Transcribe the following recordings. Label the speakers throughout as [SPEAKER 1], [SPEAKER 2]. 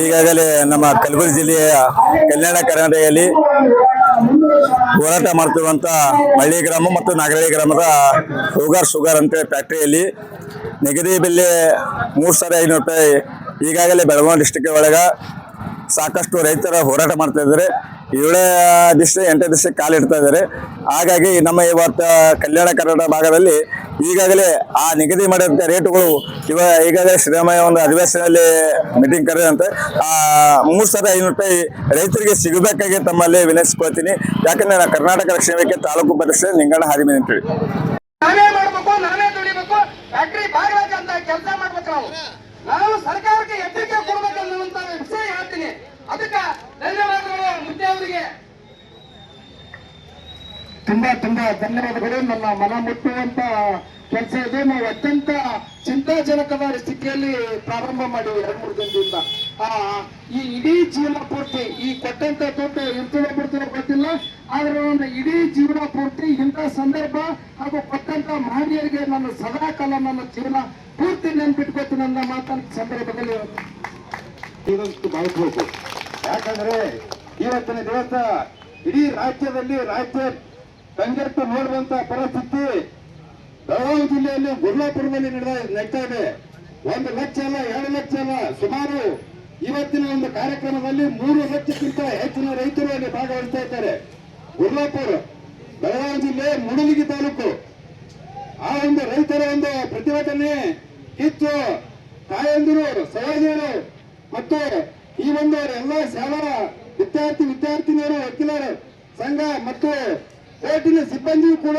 [SPEAKER 1] ಈಗಾಗಲೇ ನಮ್ಮ ಕಲಬುರಗಿ ಜಿಲ್ಲೆಯ ಕಲ್ಯಾಣ ಕರ್ನಾಟಕದಲ್ಲಿ ಹೋರಾಟ ಮಾಡ್ತಿರುವಂತ ಹಳ್ಳಿ ಗ್ರಾಮ ಮತ್ತು ನಾಗರಳ್ಳಿ ಗ್ರಾಮದ ಶುಗರ್ ಶುಗರ್ ಅಂತ ಫ್ಯಾಕ್ಟ್ರಿಯಲ್ಲಿ ನಿಗದಿ ಬೆಲೆ ಮೂರು ಸಾವಿರ ಐನೂರು ರೂಪಾಯಿ ಈಗಾಗಲೇ ಬೆಳಗಾವಿ ಡಿಸ್ಟಿಕ್ ಒಳಗ ಸಾಕಷ್ಟು ರೈತರ ಹೋರಾಟ ಮಾಡ್ತಾ ಇದ್ದಾರೆ. ಏಳೇ ದಿವಸ ಎಂಟನೇ ದಿವಸ ಕಾಲಿಡ್ತಾ ಇದ್ದಾರೆ. ಹಾಗಾಗಿ ನಮ್ಮ ಇವತ್ತು ಕಲ್ಯಾಣ ಕರ್ನಾಟಕ ಭಾಗದಲ್ಲಿ ಈಗಾಗಲೇ ಆ ನಿಗದಿ ಮಾಡಿದಂತ ರೇಟುಗಳು ಇವಾಗ ಈಗಾಗಲೇ ಸಿದ್ದರಾಮಯ್ಯ ಒಂದು ಅಧಿವೇಶನದಲ್ಲಿ ಮೀಟಿಂಗ್ ಕರೆದಂತೆ, ಆ ಮೂರು ಸಾವಿರದ ಐನೂರು ರೂಪಾಯಿ ರೈತರಿಗೆ ಸಿಗಬೇಕಾಗಿ ತಮ್ಮಲ್ಲಿ ವಿನಂತಿಸ್ಕೊಳ್ತೀನಿ. ಯಾಕಂದ್ರೆ ನಾನು ಕರ್ನಾಟಕ ರಕ್ಷಣೆ ವೇದಿಕೆ ತಾಲೂಕು ಪರಿಷತ್ ನಿಂಗಣ್ಣ
[SPEAKER 2] ಫ್ಯಾಕ್ಟ್ರಿ ಬಾಗ್ಲಾಕ ಅಂತ ನಾವು ಸರ್ಕಾರಕ್ಕೆ ಎಚ್ಚರಿಕೆ ಕೊಡ್ಬೇಕನ್ನುವಂತ ವಿಷಯ ಹೇಳ್ತೀನಿ ಅದಕ್ಕ ಧನ್ಯವಾದಗಳು ಮುದ್ದೆ ಅವರಿಗೆ
[SPEAKER 3] ತುಂಬಾ ತುಂಬಾ ಧನ್ಯವಾದಗಳು ನನ್ನ ಮನ ಮುಟ್ಟುವಂತ ಕೆಲಸ ಇದೆ. ನಾವು ಅತ್ಯಂತ ಚಿಂತಾಜನಕವಾದ ಸ್ಥಿತಿಯಲ್ಲಿ ಪ್ರಾರಂಭ ಮಾಡಿವಿ ಎರಡು ಮೂರು ದಿನದಿಂದ. ಆ, ಈ ಇಡೀ ಜೀವನ ಪೂರ್ತಿ, ಈ ಕೊಟ್ಟಂತ ತೋಟ ಇರ್ತದೋ ಬಿಡ್ತದೋ ಗೊತ್ತಿಲ್ಲ. ಆದ್ರೆ ಒಂದು ಇಡೀ ಜೀವನ ಪೂರ್ತಿ ಇಂಥ ಸಂದರ್ಭ ಹಾಗೂ ಕೊಟ್ಟಂತ ಮಹನೀಯರಿಗೆ ನನ್ನ ಸದಾ ಕಾಲ ನನ್ನ ಜೀವನ ಪೂರ್ತಿ ನೆನ್ಪಿಟ್ಕೋತೀನಿ ನನ್ನ ಮಾತನ್ನ ಸಂದರ್ಭದಲ್ಲಿ
[SPEAKER 4] ಇದಂತೂ ಭಾವಿಸ್ಬೇಕು ಯಾಕಂದ್ರೆ ಇವತ್ತಿನ ದಿವಸ ಇಡೀ ರಾಜ್ಯದಲ್ಲಿ ರಾಜ್ಯ ಕಂಗೆಟ್ಟು ನೋಡುವಂತ ಪರಿಸ್ಥಿತಿ ಬೆಳಗಾವಿ ಜಿಲ್ಲೆಯಲ್ಲಿ ಗುರ್ಲಾಪುರದಲ್ಲಿ ನಡೀತಾ ಇದೆ. ಒಂದು ಲಕ್ಷ ಅಲ್ಲ, ಎರಡು ಲಕ್ಷ ಅಲ್ಲ, ಸುಮಾರು ಇವತ್ತಿನ ಒಂದು ಕಾರ್ಯಕ್ರಮದಲ್ಲಿ ಮೂರು ಲಕ್ಷಕ್ಕಿಂತ ಹೆಚ್ಚಿನ ರೈತರು ಅಲ್ಲಿ ಭಾಗವಹಿಸ್ತಾ ಇದ್ದಾರೆ. ಗುರ್ಲಾಪುರ, ಬೆಳಗಾವಿ ಜಿಲ್ಲೆ ಮುಡಲಿಗಿ ತಾಲೂಕು. ಆ ಒಂದು ರೈತರ ಒಂದು ಪ್ರತಿಭಟನೆ ಕಿತ್ತು ತಾಯಂದಿರು, ಸಹೋದರರು ಮತ್ತು ಈ ಒಂದು ಎಲ್ಲ ಶಾಲಾ ವಿದ್ಯಾರ್ಥಿ ವಿದ್ಯಾರ್ಥಿನಿಯರು, ವಕೀಲರು, ಸಂಘ ಮತ್ತು ಕೋರ್ಟಿನ ಸಿಬ್ಬಂದಿ ಕೂಡ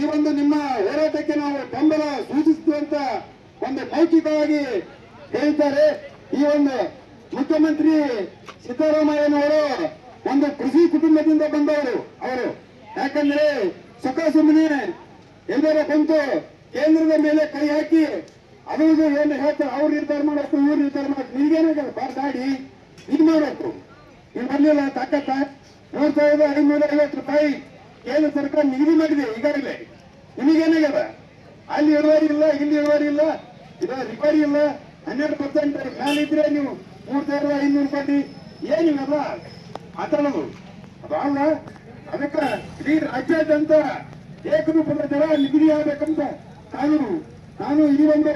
[SPEAKER 4] ಈ ಒಂದು ನಿಮ್ಮ ಹೋರಾಟಕ್ಕೆ ನಾವು ಬೆಂಬಲ ಸೂಚಿಸುವಂತ ಒಂದು ಮೌಖಿಕವಾಗಿ ಹೇಳಿದ್ದಾರೆ. ಈ ಒಂದು ಮುಖ್ಯಮಂತ್ರಿ ಸಿದ್ದರಾಮಯ್ಯನವರು ಒಂದು ಕೃಷಿ ಕುಟುಂಬದಿಂದ ಬಂದವರು ಅವರು. ಯಾಕಂದ್ರೆ ಸುಖ ಸುಮ್ಮನೆ ಎಲ್ಲರ ಬಂತು ಕೇಂದ್ರದ ಮೇಲೆ ಕೈ ಹಾಕಿ ಅದು ಏನು ಹೇಳ್ತಾರೆ, ಅವ್ರು ನಿರ್ಧಾರ ಮಾಡಬೇಕು ಇವ್ರು ನಿರ್ಧಾರ ಮಾಡಬೇಕು ನೀವೇನಾಗ ಬಾರ್ದಾಡಿ ಇದು ಮಾಡಬೇಕು ನೀವು ಬರ್ಲಿಲ್ಲ, ತಾಕತ್ತ. ಮೂರ್ ಸಾವಿರದ ಐನೂರ ಐವತ್ತು ರೂಪಾಯಿ ಕೇಂದ್ರ ಸರ್ಕಾರ ನಿಗದಿ ಮಾಡಿದೆ ಈಗಾಗಲೇ. ನಿಮಗೇನಾಗ್ಯದ? ಅಲ್ಲಿ ಇಳುವರಿ ಇಲ್ಲ, ಇಲ್ಲಿ ಇಳುವರಿ ಇಲ್ಲ, ಇದು ರಿಪೇರಿ ಇಲ್ಲ. ಹನ್ನೆರಡು ಪರ್ಸೆಂಟ್ ಮೇಲೆ ಇದ್ರೆ ನೀವು ಮೂರ್ ಸಾವಿರದ ಐನೂರು ಕೋಟಿ ಏನಿಲ್ಲ ಮಾತಾಡೋದು. ಅದಲ್ಲ ಅದಕ್ಕ ಇಡೀ ರಾಜ್ಯಾದ್ಯಂತ ಏಕರೂಪದ ದರ ನಿಗದಿ ಆಗಬೇಕಂತ ಕಾನೂನು. ನಾನು ಈ ಒಂದು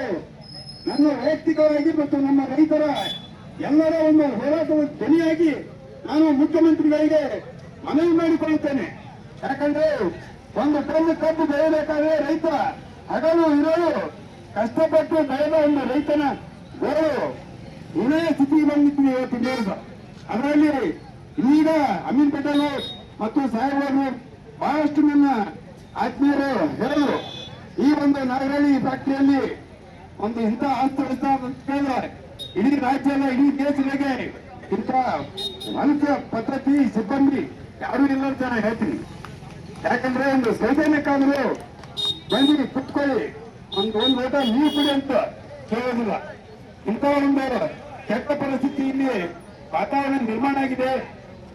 [SPEAKER 4] ನನ್ನ ವೈಯಕ್ತಿಕವಾಗಿ ಮತ್ತು ನಮ್ಮ ರೈತರ ಎಲ್ಲರ ಒಂದು ಹೋರಾಟದ ಧ್ವನಿಯಾಗಿ ನಾನು ಮುಖ್ಯಮಂತ್ರಿಗಳಿಗೆ ಮನವಿ ಮಾಡಿಕೊಳ್ಳುತ್ತೇನೆ. ಯಾಕಂದ್ರೆ ಒಂದು ಟನ್ ಕಬ್ಬು ಬೆಳೆಯಬೇಕಾದ್ರೆ ರೈತ ಹಗಲು ಇರೋರು ಕಷ್ಟಪಟ್ಟು ಬೆಳೆದ ಒಂದು ರೈತನ ಗೋಳು ಇದೇ ಸ್ಥಿತಿ ಬಂದಿತ್ತು ಇವತ್ತು ಬೇರೆ ಅದರಲ್ಲಿ ಈಗ ಅಮೀನ್ ಪಟೇಲ್ ಮತ್ತು ಸಾಹೇಬರು ಬಹಳಷ್ಟು ನನ್ನ ಆತ್ಮೀಯರು ಹೇಳಿದ್ರು ಈ ಒಂದು ನಾಗರಳ್ಳಿ ಫ್ಯಾಕ್ಟರಿಯಲ್ಲಿ ಒಂದು ಇಂಥ ಆಸ್ತಿ ಹೇಳಿದ್ರೆ ಇಡೀ ರಾಜ್ಯದ, ಇಡೀ ದೇಶದಾಗೆ ಇಂಥ ಮನುಷ್ಯ ಪದ್ಧತಿ, ಸಿಬ್ಬಂದಿ ಯಾರು ಇಲ್ಲ ಅಂತ ನಾನು ಹೇಳ್ತೀನಿ. ಯಾಕಂದ್ರೆ ಒಂದು ಸೌಜನ್ಯಕ್ಕಾದ್ರು ಬಂದಿರಿ, ಕುತ್ಕೊಳ್ಳಿ. ಒಂದು ಒಂದು ಲೋಟ ನೀರು ಕುಡಿ ಅಂತ ಕೇಳೋದಿಲ್ಲ. ಇಂಥ ಒಂದು ಕೆಟ್ಟ ಪರಿಸ್ಥಿತಿ ಇಲ್ಲಿ ವಾತಾವರಣ ನಿರ್ಮಾಣ ಆಗಿದೆ.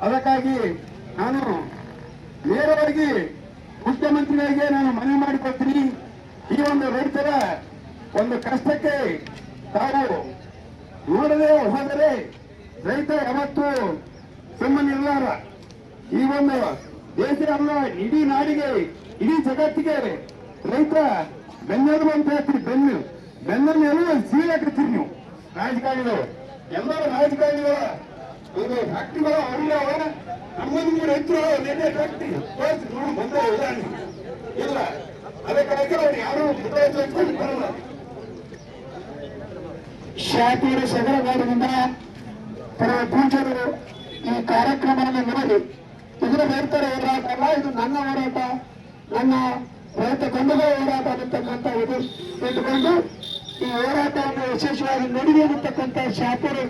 [SPEAKER 4] ಅದಕ್ಕಾಗಿ ನಾನು ನೇರವಾಗಿ ಮುಖ್ಯಮಂತ್ರಿಗಳಿಗೆ ನಾನು ಮನವಿ ಮಾಡಿಕೊಡ್ತೀನಿ. ಈ ಒಂದು ರೈತರ ಒಂದು ಕಷ್ಟಕ್ಕೆ ತಾವು ನೋಡದೆ ಹೋದರೆ ರೈತ ಯಾವತ್ತು ಇಲ್ಲಾರ ಈ ಒಂದು ದೇಶ ಅಲ್ಲ ಇಡೀ ನಾಡಿಗೆ, ಇಡೀ ಜಗತ್ತಿಗೆ ರೈತ ಬೆನ್ನೆಲುಬು ಅಂತ ಹೇಳ್ತೀರಿ ಬೆನ್ನು, ಬೆನ್ನಲ್ಲಿ ಎಲ್ಲ ಹಾಕಿರ್ತೀರಿ ನೀವು. ರಾಜಕಾರಣಿಗಳು, ಎಲ್ಲರ ರಾಜಕಾರಣಿಗಳ ಒಂದು ಫ್ಯಾಕ್ಟ್ರಿಗಳ ಅವರ ನಮ್ಮಲ್ಲಿ ರೈತರು ನೆನ್ನೆ ಫ್ಯಾಕ್ಟ್ರಿ ತೋರಿಸಿ ನೋಡಿ ಬಂದ ಉದಾಹರಣೆ ಇಲ್ಲ. ಅದಕ್ಕಾಗಿ ಅವ್ರು ಯಾರು ಬರಲ್ಲ.
[SPEAKER 3] ಶಾಪೂರ ಪರ ಕೆಲವು ಪೂಜರು ಈ ಕಾರ್ಯಕ್ರಮವನ್ನು ನೋಡಿ ರೈತರ ಹೋರಾಟ ಅಲ್ಲ ಇದು ನನ್ನ ಹೋರಾಟ, ನನ್ನ ರೈತ ಬಂಧುಗಳ ಹೋರಾಟ ಅನ್ನತಕ್ಕಂಥ ಇದು. ಇಟ್ಟುಕೊಂಡು ಈ ಹೋರಾಟವನ್ನು ವಿಶೇಷವಾಗಿ ನಡೆದಿ ಅನ್ನತಕ್ಕಂಥ ಶಾಪೂರು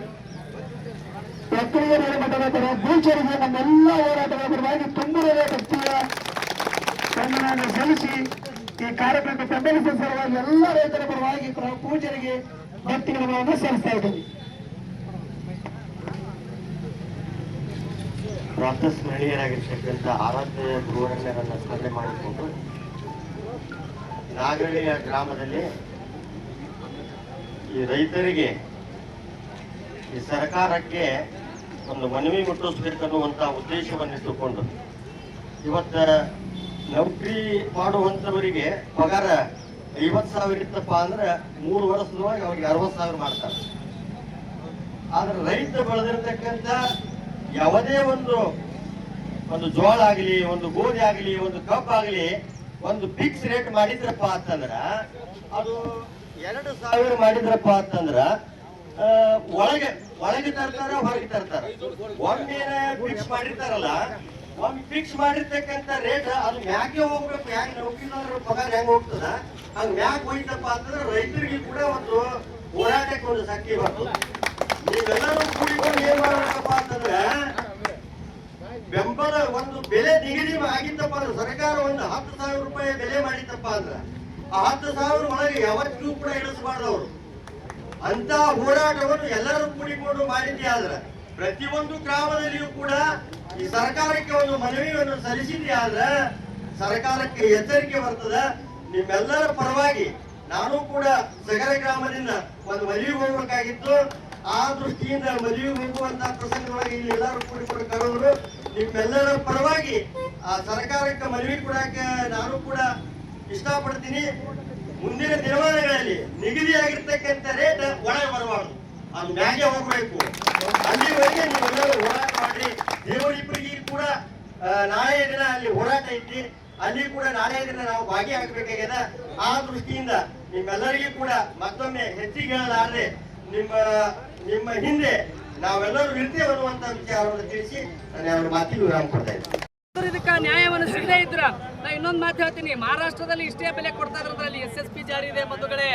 [SPEAKER 3] ಒಕ್ಕಲಿಗರ ಮಟ್ಟದ ಬೀಚರಿಗೆ ನಮ್ಮೆಲ್ಲ ಹೋರಾಟಗಳ ಪರವಾಗಿ ತುಂಬ ಭಕ್ತಿಯ ಸನ್ಮಾನ ಸಲ್ಲಿಸಿ ಈ ಕಾರ್ಯಕ್ರಮಕ್ಕೆ ಬೆಂಬಲಿಸುವ ಸಲುವಾಗಿ ಎಲ್ಲ ರೈತರ ಪರವಾಗಿ ಪೂಜರಿಗೆ ಭಕ್ತಿಗಳನ್ನು ಸಲ್ಲಿಸ್ತಾ ಇದ್ದೀನಿ
[SPEAKER 5] ಪ್ರಾತಸ್ಮರಣೀಯರಾಗಿರ್ತಕ್ಕಂಥ ಆರಾಧ್ಯ ಗುರುವರನ್ನ ಸ್ಮರಣೆ ಮಾಡಿಕೊಂಡು ನಾಗಳ್ಳಿಯ ಗ್ರಾಮದಲ್ಲಿ ಈ ರೈತರಿಗೆ ಈ ಸರ್ಕಾರಕ್ಕೆ ಒಂದು ಮನವಿ ಮುಟ್ಟಿಸ್ಬೇಕನ್ನುವಂತ ಉದ್ದೇಶವನ್ನಿಟ್ಟುಕೊಂಡು ಇವತ್ತ ನೌಕರಿ ಮಾಡುವಂತವರಿಗೆ ಪಗಾರ ಐವತ್ತು ಸಾವಿರ ಇತ್ತಪ್ಪ ಅಂದ್ರೆ ಮೂರು ವರ್ಷದೊಳಗೆ ಅವ್ರಿಗೆ ಅರವತ್ತು ಸಾವಿರ ಮಾಡ್ತಾರೆ. ಆದ್ರೆ ರೈತ ಬೆಳೆದಿರ್ತಕ್ಕಂಥ ಯಾವುದೇ ಒಂದು ಒಂದು ಜೋಳ ಆಗಲಿ, ಒಂದು ಗೋಧಿ ಆಗಲಿ, ಒಂದು ಕಬ್ಬು ಆಗಲಿ, ಒಂದು ಫಿಕ್ಸ್ ರೇಟ್ ಮಾಡಿದ್ರಪ್ಪ ಅಂತಂದ್ರ, ಅದು ಎರಡು ಸಾವಿರ ಮಾಡಿದ್ರಪ್ಪ ಅಂತಂದ್ರ ಒಳಗೆ ಒಳಗೆ ತರ್ತಾರ, ಹೊರಗೆ ತರ್ತಾರ. ಒಮ್ಮೆ ಫಿಕ್ಸ್ ಮಾಡಿರ್ತಾರಲ್ಲ, ಒಮ್ಮೆ ಫಿಕ್ಸ್ ಮಾಡಿರ್ತಕ್ಕಂಥ ರೇಟ್ ಅದು ಮ್ಯಾಕೆ ಹೋಗ್ಬೇಕು ಯಾಕೆ ನೌಕರಿದಾರರ ಪಗಾರ ಹೆಂಗ್ ಹೋಗ್ತದ? ಹಂಗ ಮ್ಯಾಕ್ ಹೋಯ್ತಪ್ಪ ಅಂತಂದ್ರೆ ರೈತರಿಗೆ ಕೂಡ ಒಂದು ಹೋರಾಟಕ್ಕೆ ಒಂದು ಶಕ್ತಿ ಬರ್ತದೆ. ನೀವೆಲ್ಲರೂ ಕೂಡಿಕೊಂಡು ಏನ್ ಮಾಡ್ಬೇಕಪ್ಪ ಅಂತಂದ್ರೆ ಬೆಂಬಲ ಒಂದು ಬೆಲೆ ನಿಗದಿ ಆಗಿತ್ತಪ್ಪ ಅಂದ್ರೆ ಸರ್ಕಾರ ಒಂದು ಹತ್ತು ಸಾವಿರ ರೂಪಾಯಿ ಬೆಲೆ ಮಾಡಿತ್ತಪ್ಪ ಅಂದ್ರೆ ಆ ಹತ್ತು ಸಾವಿರ ಒಳಗೆ ಯಾವತ್ತೂ ಕೂಡ ಇಳಿಸಬಾರ್ದು ಅವರು. ಅಂತ ಹೋರಾಟವನ್ನು ಎಲ್ಲರೂ ಕೂಡಿಕೊಂಡು ಮಾಡಿದ್ದೆ ಆದ್ರೆ ಪ್ರತಿಯೊಂದು ಗ್ರಾಮದಲ್ಲಿಯೂ ಕೂಡ ಈ ಸರ್ಕಾರಕ್ಕೆ ಒಂದು ಮನವಿಯನ್ನು ಸಲ್ಲಿಸಿದ್ದೆ ಆದ್ರೆ ಸರ್ಕಾರಕ್ಕೆ ಎಚ್ಚರಿಕೆ ಬರ್ತದ. ನಿಮ್ಮೆಲ್ಲರ ಪರವಾಗಿ ನಾನು ಕೂಡ ಸಗರ ಗ್ರಾಮದಿಂದ ಒಂದು ಮದುವೆಗೆ ಹೋಗ್ಬೇಕಾಗಿತ್ತು. ಆ ದೃಷ್ಟಿಯಿಂದ ಮದುವೆಗೆ ಹೋಗುವಂತಹ ಪ್ರಸಂಗವಾಗಿ ಇಲ್ಲಿ ಎಲ್ಲರೂ ಕೂಡಿಕೊಂಡು ಕರೆದ್ರು ನಿಮ್ಮೆಲ್ಲರ ಪರವಾಗಿ ಆ ಸರ್ಕಾರಕ್ಕೆ ಮನವಿ ಕೊಡಕ್ಕೆ ನಾನು ಕೂಡ ಇಷ್ಟಪಡ್ತೀನಿ. ಮುಂದಿನ ದಿನಮಾನಗಳಲ್ಲಿ ನಿಗದಿಯಾಗಿರ್ತಕ್ಕಂಥ ರೇಟ್ ಒಳಗೆ ಬರಬಾರ್ದು. ಅದು ಮ್ಯಾಗೆ ಹೋಗ್ಬೇಕು. ಅಲ್ಲಿವರೆಗೆ ನೀವೆಲ್ಲರೂ ಹೋರಾಟ ಮಾಡ್ರಿ. ದೇವರಿಬ್ಬರಿಗೆ ಕೂಡ ನಾಳೆ ದಿನ ಅಲ್ಲಿ ಹೋರಾಟ ಐತಿ. ಅಲ್ಲಿ ಕೂಡ ನಾಳೆ ದಿನ ನಾವು ಭಾಗಿಯಾಗಬೇಕಾಗ್ಯದ. ಆ ದೃಷ್ಟಿಯಿಂದ ನಿಮ್ಮೆಲ್ಲರಿಗೂ ಕೂಡ ಮತ್ತೊಮ್ಮೆ ಹೆಚ್ಚಿಗೆ ಹೇಳಲಾರ್ದೆ ನಿಮ್ಮ ನಿಮ್ಮ ಹಿಂದೆ ನಾವೆಲ್ಲರೂ ವಿಚಾರವನ್ನು ತಿಳಿಸಿ ನಾನು ಮಾತಿಗೆ ವಿರಾಮ ಕೊಡ್ತಾ
[SPEAKER 6] ಇದಕ್ಕೆ ನ್ಯಾಯವನ್ನು ಸಿಗದೇ ಇದ್ರ ನಾ ಇನ್ನೊಂದು ಮಾತು ಹೇಳ್ತೀನಿ. ಮಹಾರಾಷ್ಟ್ರದಲ್ಲಿ ಇಷ್ಟೇ ಬೆಲೆ ಕೊಡ್ತಾ ಇರೋದ್ರಲ್ಲಿ ಎಸ್ ಎಸ್ ಪಿ ಜಾರಿ ಇದೆ ಬಂಧುಗಳೇ.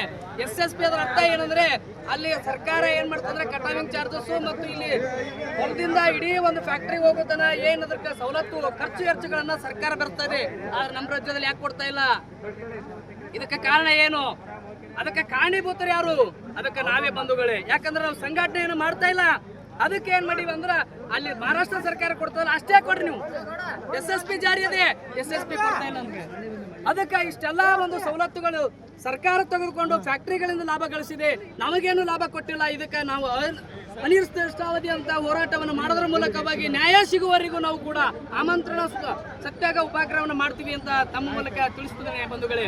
[SPEAKER 6] ಎಸ್ ಎಸ್ ಪಿ ಅದರ ಅರ್ಥ ಏನಂದ್ರೆ ಅಲ್ಲಿ ಸರ್ಕಾರ ಏನ್ ಮಾಡ್ತಂದ್ರೆ ಕಟಾವಿಂಗ್ ಚಾರ್ಜಸ್ ಮತ್ತು ಇಲ್ಲಿ ಹೊಲದಿಂದ ಇಡೀ ಒಂದು ಫ್ಯಾಕ್ಟ್ರಿ ಹೋಗೋದನ್ನ ಏನ್ ಅದಕ್ಕೆ ಸವಲತ್ತು, ಖರ್ಚು ವೆಚ್ಚಗಳನ್ನ ಸರ್ಕಾರ ಬರ್ತಾ ಇದೆ. ಆದ್ರೆ ನಮ್ಮ ರಾಜ್ಯದಲ್ಲಿ ಯಾಕೆ ಕೊಡ್ತಾ ಇಲ್ಲ? ಇದಕ್ಕೆ ಕಾರಣ ಏನು? ಅದಕ್ಕೆ ಕಾರಣೀಭೂತರು ಯಾರು? ಅದಕ್ಕೆ ನಾವೇ ಬಂಧುಗಳೇ. ಯಾಕಂದ್ರೆ ನಾವು ಸಂಘಟನೆಯನ್ನು ಮಾಡ್ತಾ ಇಲ್ಲ. ಅದಕ್ಕೆ ಏನ್ ಮಾಡೀವಿ ಅಂದ್ರ ಅಲ್ಲಿ ಮಹಾರಾಷ್ಟ್ರ ಸರ್ಕಾರ ಕೊಡ್ತದಲ್ಲ, ಅಷ್ಟೇ ಕೊಡ್ರಿ ನೀವು. ಎಸ್ ಎಸ್ ಪಿ ಜಾರಿ ಇದೆ ಎಸ್ ಎಸ್ ಪಿ ಕೊಡ್ತಾ ಅದಕ್ಕೆ ಇಷ್ಟೆಲ್ಲ ಒಂದು ಸವಲತ್ತುಗಳು ಸರ್ಕಾರ ತೆಗೆದುಕೊಂಡು ಫ್ಯಾಕ್ಟರಿಗಳಿಂದ ಲಾಭ ಗಳಿಸಿದೆ. ನಮಗೇನು ಲಾಭ ಕೊಟ್ಟಿಲ್ಲ, ಇದಕ್ಕೆ ನಾವು ಅನಿರ್ದಿಷ್ಟಾವಧಿ ಅಂತ ಹೋರಾಟವನ್ನು ಮಾಡೋದ್ರ ಮೂಲಕವಾಗಿ ನ್ಯಾಯ ಸಿಗುವವರೆಗೂ ನಾವು ಕೂಡ ಆಮಂತ್ರಣ ಸತ್ಯಾಗ ಉಪಕ್ರಮವನ್ನು ಮಾಡ್ತೀವಿ ಅಂತ ತಮ್ಮ ಮೂಲಕ ತಿಳಿಸ್ತಿದ್ದೇನೆ ಬಂಧುಗಳೇ.